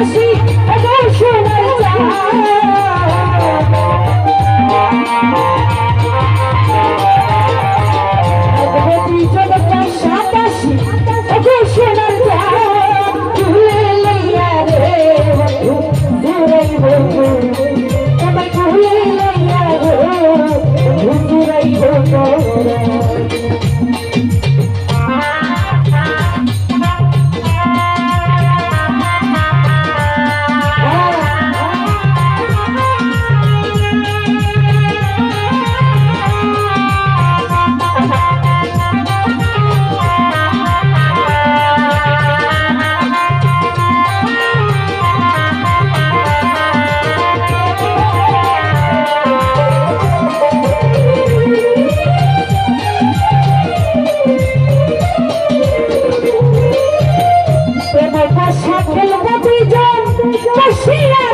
así. খেলব দুইজন বসিয়া